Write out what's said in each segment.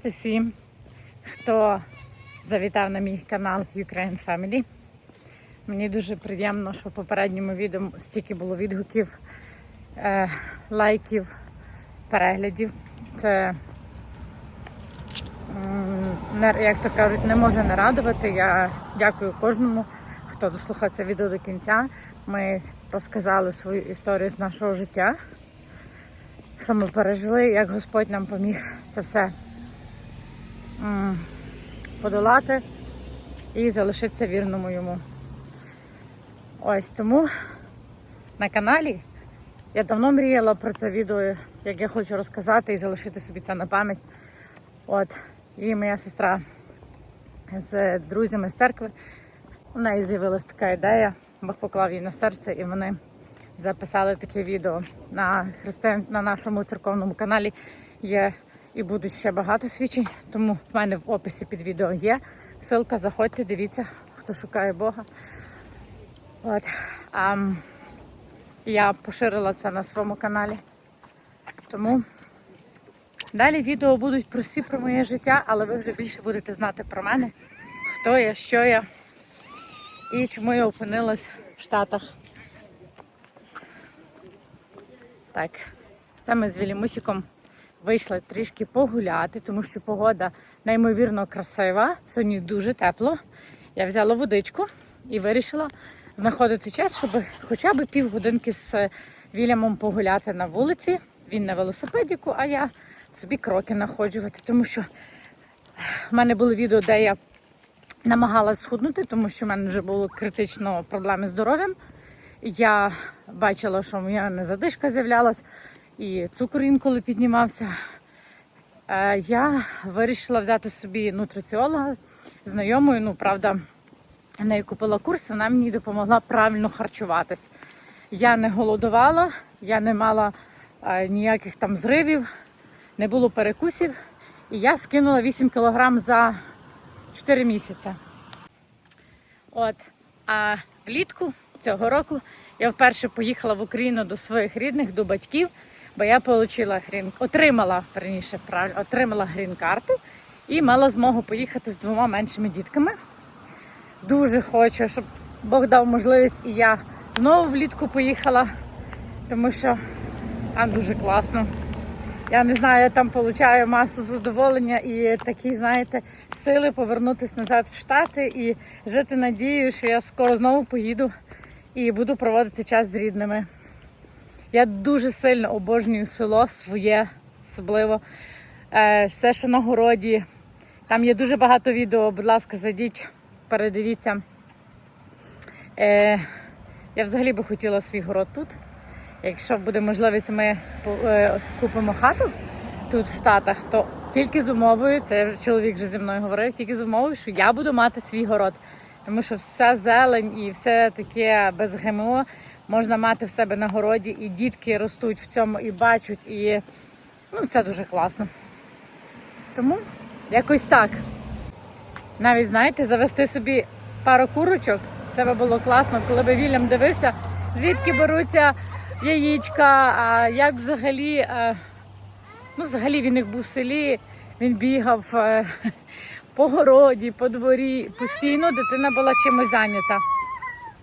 Привіт усім, хто завітав на мій канал Ukraine Family. Мені дуже приємно, що в попередньому відео стільки було відгуків, е, лайків, переглядів. Це, як то кажуть, не може не радувати. Я дякую кожному, хто дослухав це відео до кінця. Ми розказали свою історію з нашого життя що ми пережили, як Господь нам поміг це все подолати і залишитися вірному йому. Ось тому на каналі я давно мріяла про це відео, як я хочу розказати і залишити собі це на пам'ять. От, і моя сестра з друзями з церкви, у неї з'явилася така ідея, Бог поклав їй на серце, і вони записали таке відео на християн на нашому церковному каналі. Є і будуть ще багато свідчень, тому в мене в описі під відео є. Ссылка, заходьте, дивіться, хто шукає Бога. От. А, я поширила це на своєму каналі. Тому далі відео будуть прості про моє життя, але ви вже більше будете знати про мене, хто я, що я і чому я опинилась в Штатах. Так, це ми з Вілімусіком вийшли трішки погуляти, тому що погода неймовірно красива. Сьогодні дуже тепло. Я взяла водичку і вирішила знаходити час, щоб хоча б півгодинки з Вільямом погуляти на вулиці. Він на велосипедіку, а я собі кроки находжувати, тому що в мене були відео, де я намагалась схуднути, тому що в мене вже було критично проблеми з здоров'ям. Я бачила, що в мене задишка з'являлась і цукор інколи піднімався. Е, Я вирішила взяти собі нутриціолога знайомою. Ну, правда, в неї купила курс, вона мені допомогла правильно харчуватись. Я не голодувала, я не мала е, ніяких там зривів, не було перекусів. І я скинула 8 кг за 4 місяці. От, а влітку цього року я вперше поїхала в Україну до своїх рідних, до батьків, бо я отримала грін, отримала верніше, правильно, отримала грін-карту і мала змогу поїхати з двома меншими дітками. Дуже хочу, щоб Бог дав можливість і я знову влітку поїхала, тому що там дуже класно. Я не знаю, я там отримую масу задоволення і такі, знаєте, сили повернутися назад в Штати і жити надією, що я скоро знову поїду і буду проводити час з рідними. Я дуже сильно обожнюю село своє, особливо е, все, що на городі. Там є дуже багато відео, будь ласка, зайдіть, передивіться. Е, Я взагалі би хотіла свій город тут. Якщо буде можливість, ми е, купимо хату тут в Штатах, то тільки з умовою, це чоловік вже зі мною говорив, тільки з умовою, що я буду мати свій город. Тому що вся зелень і все таке без ГМО можна мати в себе на городі, і дітки ростуть в цьому і бачать, і ну, це дуже класно. Тому якось так. Навіть, знаєте, завести собі пару курочок, це би було класно, коли би Вільям дивився, звідки беруться яєчка, а як взагалі, е, ну, взагалі він їх був в селі, він бігав е, по городі, по дворі. Постійно дитина була чимось зайнята.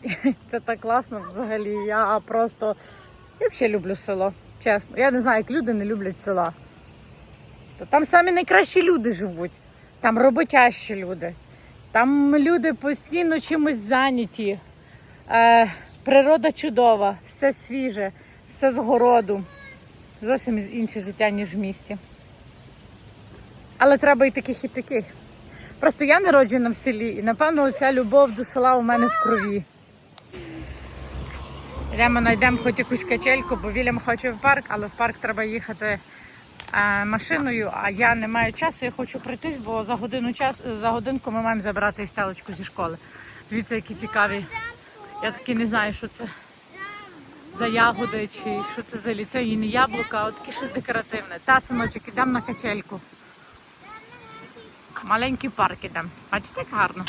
Це так класно взагалі. Я просто я взагалі люблю село, чесно. Я не знаю, як люди не люблять села. То там самі найкращі люди живуть, там роботящі люди. Там люди постійно чимось зайняті. Е, Природа чудова, все свіже, все з городу. Зовсім інше життя, ніж в місті. Але треба і таких, і таких. Просто я народжена в селі, і напевно ця любов до села у мене в крові. Йдемо знайдемо хоч якусь качельку, бо Вільям хоче в парк, але в парк треба їхати е, машиною, а я не маю часу, я хочу пройтись, бо за годину час, за годинку ми маємо забрати стелочку зі школи. Дивіться, які цікаві. Я таки не знаю, що це за ягоди чи що це за ліцей, не яблука, а таке щось декоративне. Та синочок, ідемо на качельку. Маленький парк ідемо. Бачите, як гарно.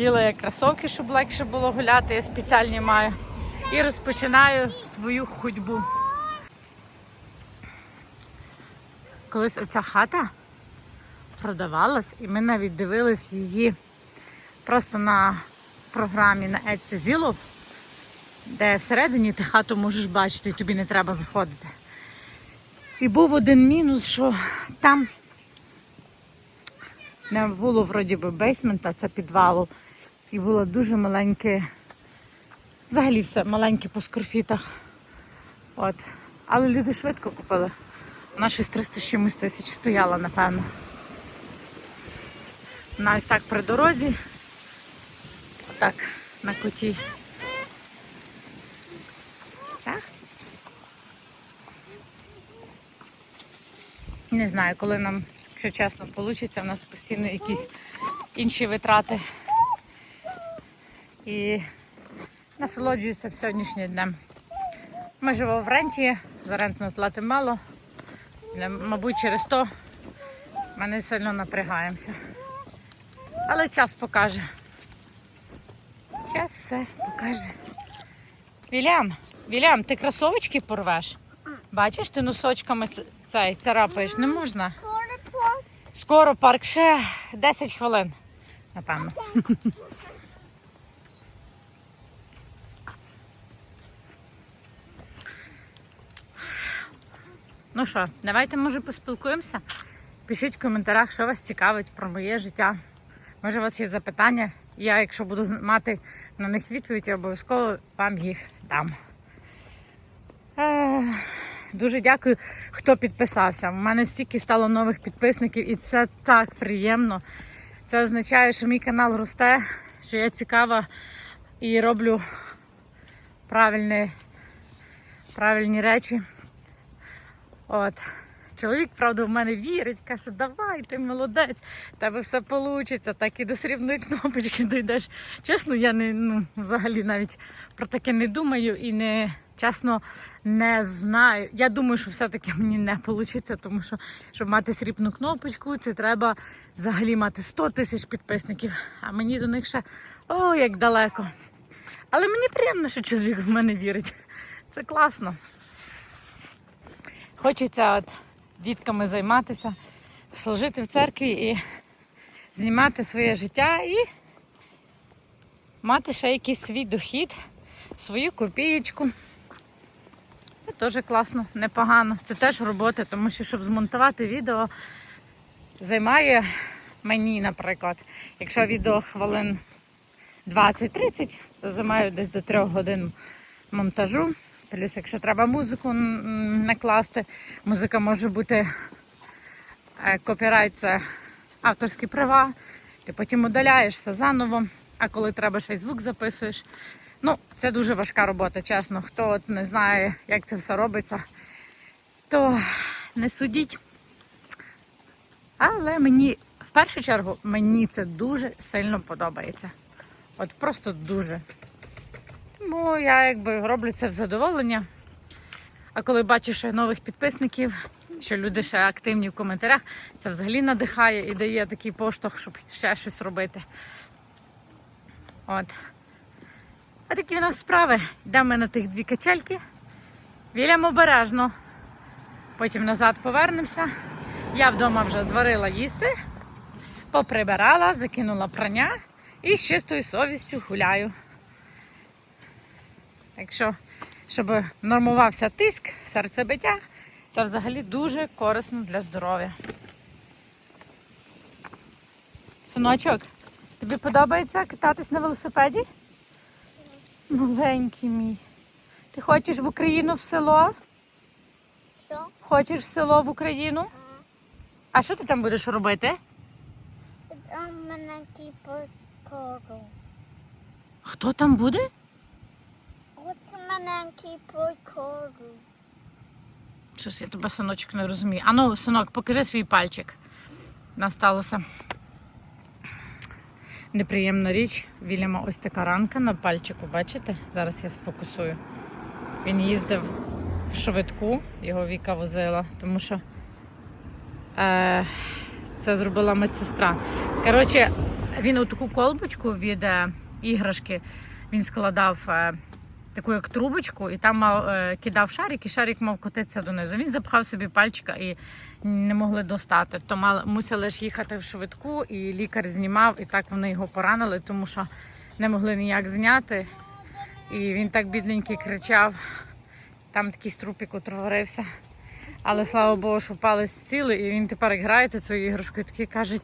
Ділаю кросовки, щоб легше було гуляти, я спеціальні маю. І розпочинаю свою ходьбу. колись оця хата продавалась, і ми навіть дивились її просто на програмі на Etsy Zillow, де всередині ти хату можеш бачити, і тобі не треба заходити. І був один мінус, що там не було вроді би бейсмента, це підвалу. І було дуже маленьке, взагалі все маленьке по скорфітах. От. Але люди швидко купили. Вона щось 300 чимось тисяч стояла, напевно. Вона ось так при дорозі. Отак, на куті. Не знаю, коли нам, якщо чесно, вийде, у нас постійно якісь інші витрати. І насолоджуюся сьогоднішнім днем. Ми живемо в ренті, за рент ми платимо мало. Мабуть, через то ми не сильно напрягаємося. Але час покаже. Час все покаже. Вілям, Вілям, ти кросовочки порвеш? Бачиш, ти носочками цей царапаєш, не можна. Скоро парк ще 10 хвилин, напевно. Ну що, давайте може поспілкуємося. Пишіть в коментарях, що вас цікавить про моє життя. Може, у вас є запитання. Я, якщо буду мати на них відповідь, я обов'язково вам їх дам. Е, Дуже дякую, хто підписався. У мене стільки стало нових підписників, і це так приємно. Це означає, що мій канал росте, що я цікава і роблю правильні, правильні речі. От. Чоловік, правда, в мене вірить, каже, давай, ти молодець, тебе все вийде, так і до срібної кнопочки дійдеш. Чесно, я не ну, взагалі навіть про таке не думаю і не чесно не знаю. Я думаю, що все-таки мені не вийде, тому що щоб мати срібну кнопочку, це треба взагалі мати 100 тисяч підписників, а мені до них ще о, як далеко. Але мені приємно, що чоловік в мене вірить. Це класно. Хочеться от дітками займатися, служити в церкві і знімати своє життя і мати ще якийсь свій дохід, свою копієчку. Це теж класно, непогано. Це теж робота, тому що щоб змонтувати відео займає мені, наприклад, якщо відео хвилин 20-30, то займаю десь до 3 годин монтажу. Плюс, якщо треба музику накласти, музика може бути е, копірайт, це авторські права. Ти потім удаляєшся заново, а коли треба й звук записуєш. Ну, це дуже важка робота, чесно. Хто от не знає, як це все робиться, то не судіть. Але мені, в першу чергу, мені це дуже сильно подобається. От просто дуже. Тому я якби роблю це в задоволення. А коли бачу ще нових підписників, що люди ще активні в коментарях, це взагалі надихає і дає такий поштовх, щоб ще щось робити. От. А такі в нас справи. Йдемо на тих дві качельки. Вілям обережно. Потім назад повернемося. Я вдома вже зварила їсти, поприбирала, закинула прання і з чистою совістю гуляю. Якщо щоб нормувався тиск, серцебиття, це взагалі дуже корисно для здоров'я. Синочок, тобі подобається кататись на велосипеді? Маленький мій. Ти хочеш в Україну в село? Що? Хочеш в село в Україну? А що ти там будеш робити? Там маленький покору. Хто там буде? Маленький покору. Щось я тебе, синочок, не розумію. Ану, синок, покажи свій пальчик. Насталося неприємна річ. Вільяма ось така ранка на пальчику, бачите? Зараз я сфокусую. Він їздив в швидку, його Віка возила, тому що е, це зробила медсестра. Коротше, він у таку колбочку від е, іграшки він складав. Е, таку як трубочку, і там мав, е, кидав шарик, і шарик мав котитися донизу. Він запхав собі пальчика і не могли достати. То мали, мусили ж їхати в швидку, і лікар знімав, і так вони його поранили, тому що не могли ніяк зняти. І він так бідненький кричав. Там такий струпик утворився. Але слава Богу, що палець цілий, і він тепер грається цією іграшкою. Такий кажуть,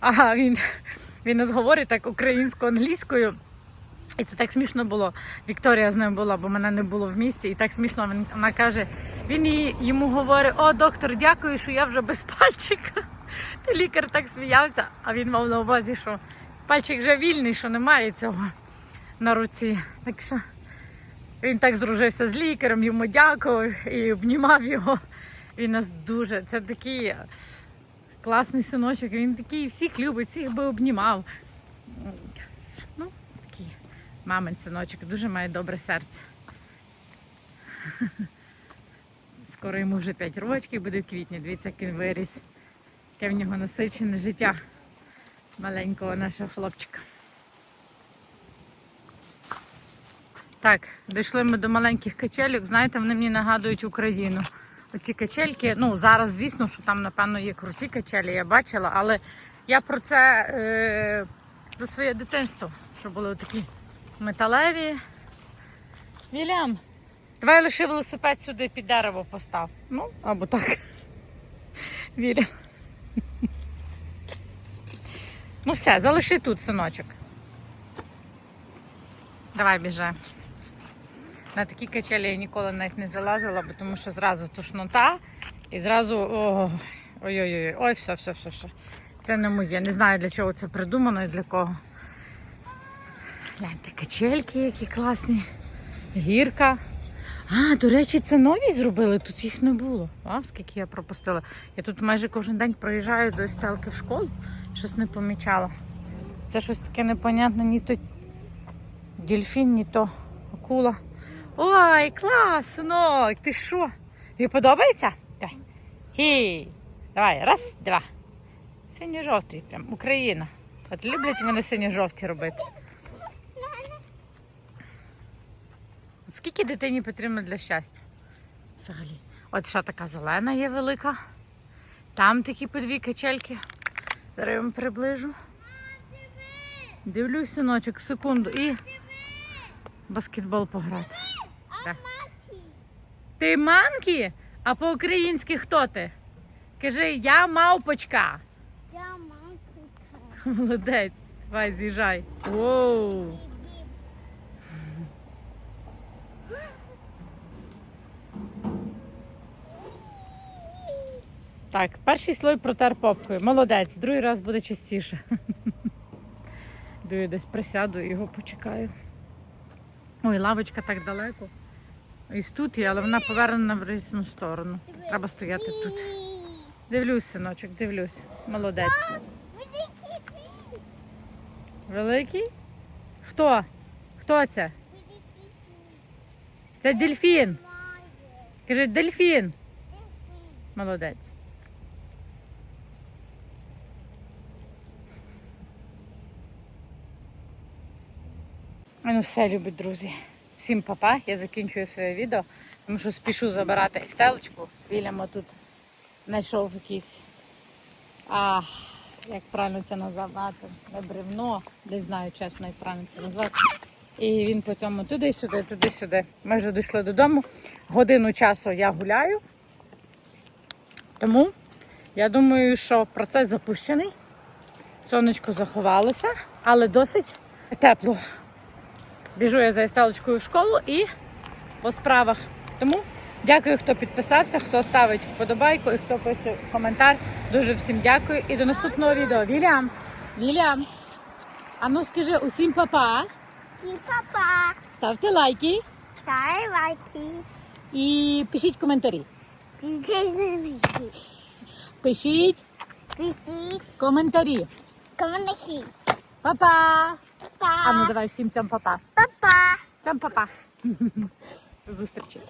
ага, він, він нас говорить так українсько-англійською. І це так смішно було. Вікторія з ним була, бо мене не було в місті. І так смішно він, вона каже, він їй, йому говорить: О, доктор, дякую, що я вже без пальчика. То лікар так сміявся, а він мав на увазі, що пальчик вже вільний, що немає цього на руці. Так що він так здружився з лікарем, йому дякував і обнімав його. Він нас дуже. Це такий класний синочок. Він такий всіх любить, всіх би обнімав. Ну, мамин синочок, дуже має добре серце. Скоро йому вже 5 років буде в квітні. Дивіться, як він виріс. Яке в нього насичене життя маленького нашого хлопчика. Так, дійшли ми до маленьких качелів. Знаєте, вони мені нагадують Україну. Оці качельки, ну зараз, звісно, що там, напевно, є круті качелі, я бачила, але я про це е, за своє дитинство, що були такі металеві. Вілям, давай лише велосипед сюди під дерево постав. Ну, або так. Вілям. Ну все, залиши тут, синочок. Давай біжи. На такі качелі я ніколи навіть не залазила, бо тому що зразу тошнота і зразу ой-ой-ой, ой, все, все, все, все. Це не моє. Не знаю для чого це придумано і для кого. Гляньте, качельки, які класні. Гірка. А, до речі, це нові зробили, тут їх не було. А, скільки я пропустила. Я тут майже кожен день проїжджаю до стелки в школу, щось не помічала. Це щось таке непонятне, ні то дельфін, ні то акула. Ой, клас, синок, ти що? Тобі подобається? Давай. Хі. Давай, раз, два. Синьо-жовтий, прям Україна. От люблять вони синьо-жовті робити. Скільки дитині потрібно для щастя? Взагалі. От ще така зелена є велика. Там такі по дві качельки. Зараз я вам приближу. Дивлюсь, синочок, секунду і баскетбол пограти. Так. Ти манкі? А по-українськи хто ти? Кажи, я мавпочка. Я мамку. Молодець. Давай, з'їжджай. Воу. Так, перший слой протер попкою. Молодець, другий раз буде частіше. Дую, десь присяду і його почекаю. Ой, лавочка так далеко. Ось тут є, але вона повернена в різну сторону. Треба стояти тут. Дивлюсь, синочок, дивлюсь. Молодець. Великий? Хто? Хто це? Це дельфін. Кажи, дельфін. Молодець. Ну все, любі друзі. Всім папа. Я закінчую своє відео, тому що спішу забирати стелочку. Вільямо тут знайшов якийсь, а, як правильно це назвати, не бревно, не знаю чесно, як правильно це назвати. І він по цьому туди-сюди, туди-сюди. Ми вже дійшли додому. Годину часу я гуляю. Тому я думаю, що процес запущений. Сонечко заховалося, але досить тепло. Біжу я за Естелочкою в школу і по справах. Тому дякую, хто підписався, хто ставить вподобайку і хто пише коментар. Дуже всім дякую. І до наступного відео. Вілям! Вілям! А ну скажи усім папа, Всі папа. ставте лайки Сай лайки. і пишіть коментарі. Пісі. Пишіть Пісі. коментарі. Комуники. Папа! А ну давай всім цьому папа. Папа. Цьому папа. Зустрічі.